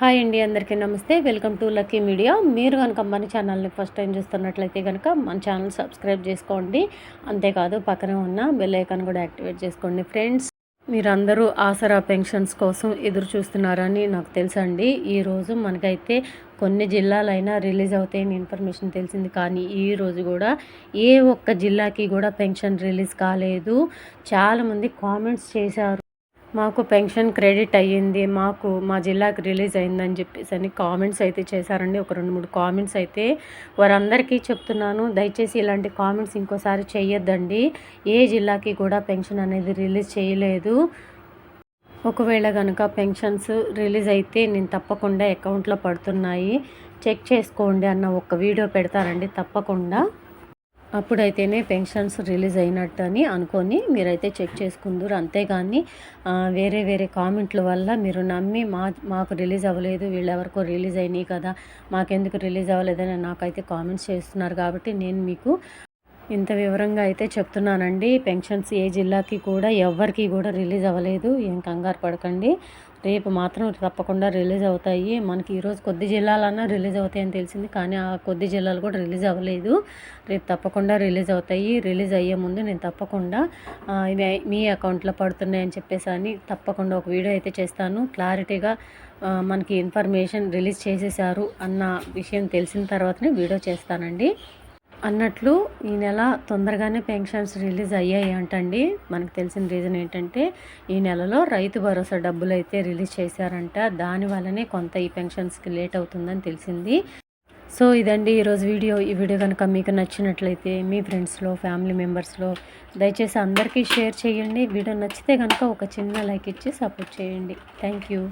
Hi అండి అందరికీ నమస్తే. Welcome to lucky media. మీరు కనుక మన ఛానల్ని ఫస్ట్ టైం చూస్తున్నట్లయితే కనుక మన ఛానల్ సబ్స్క్రైబ్ చేసుకోండి. అంతేకాదు పక్కనే ఉన్న బెల్ ఐకాన్ కూడా యాక్టివేట్ చేసుకోండి ఫ్రెండ్స్. మీరందరూ ఆసరా పెన్షన్స్ కోసం ఎదురు చూస్తున్నారని నాకు తెలుసండి. ఈరోజు మనకైతే కొన్ని జిల్లాలైనా రిలీజ్ అవుతాయని ఇన్ఫర్మేషన్ తెలిసింది. కానీ ఈ రోజు కూడా ఏ ఒక్క జిల్లాకి కూడా పెన్షన్ రిలీజ్ కాలేదు. చాలామంది కామెంట్స్ చేశారు. మాకు పెన్షన్ క్రెడిట్ అయ్యింది మాకు మా జిల్లాకి రిలీజ్ అయిందని చెప్పేసి అని కామెంట్స్ అయితే చేశారండి. ఒక రెండు మూడు కామెంట్స్ అయితే వారందరికీ చెప్తున్నాను. దయచేసి ఇలాంటి కామెంట్స్ ఇంకోసారి చేయొద్దండి. ఏ జిల్లాకి కూడా పెన్షన్ అనేది రిలీజ్ చేయలేదు. ఒకవేళ కనుక పెన్షన్స్ రిలీజ్ అయితే నేను తప్పకుండా అకౌంట్లో పడుతున్నాయి. చెక్ చేసుకోండి అన్న ఒక వీడియో పెడతారండి తప్పకుండా. అప్పుడైతేనే పెన్షన్స్ రిలీజ్ అయినట్టు అని అనుకొని మీరైతే చెక్ చేసుకుందరు. అంతేగాని వేరే వేరే కామెంట్ల వల్ల మీరు నమ్మి మా మాకు రిలీజ్ అవ్వలేదు వీళ్ళెవరికో రిలీజ్ అయినాయి కదా మాకెందుకు రిలీజ్ అవ్వలేదని నాకైతే కామెంట్స్ చేస్తున్నారు కాబట్టి నేను మీకు ఇంత వివరంగా అయితే చెప్తున్నానండి. పెన్షన్స్ ఏ జిల్లాకి కూడా ఎవరికి కూడా రిలీజ్ అవ్వలేదు. ఏం కంగారు పడకండి. రేపు మాత్రం తప్పకుండా రిలీజ్ అవుతాయి. మనకి ఈరోజు కొద్ది జిల్లాలన్నా రిలీజ్ అవుతాయని తెలిసింది. కానీ ఆ కొద్ది జిల్లాలు కూడా రిలీజ్ అవ్వలేదు. రేపు తప్పకుండా రిలీజ్ అవుతాయి. రిలీజ్ అయ్యే ముందు నేను తప్పకుండా మీ అకౌంట్లో పడుతున్నాయని చెప్పేసి అని తప్పకుండా ఒక వీడియో అయితే చేస్తాను. క్లారిటీగా మనకి ఇన్ఫర్మేషన్ రిలీజ్ చేసేసారు అన్న విషయం తెలిసిన తర్వాతనే వీడియో చేస్తానండి. అన్నట్లు ఈ నెల తొందరగానే పెన్షన్స్ రిలీజ్ అయ్యాయి అంటండి. మనకు తెలిసిన రీజన్ ఏంటంటే ఈ నెలలో రైతు భరోసా డబ్బులు అయితే రిలీజ్ చేశారంట. దానివల్లనే కొంత ఈ పెన్షన్స్కి లేట్ అవుతుందని తెలిసింది. సో ఇదండి ఈరోజు వీడియో. ఈ వీడియో కనుక మీకు నచ్చినట్లయితే మీ ఫ్రెండ్స్లో ఫ్యామిలీ మెంబర్స్లో దయచేసి అందరికీ షేర్ చేయండి. వీడియో నచ్చితే కనుక ఒక చిన్న లైక్ ఇచ్చి సపోర్ట్ చేయండి. Thank you.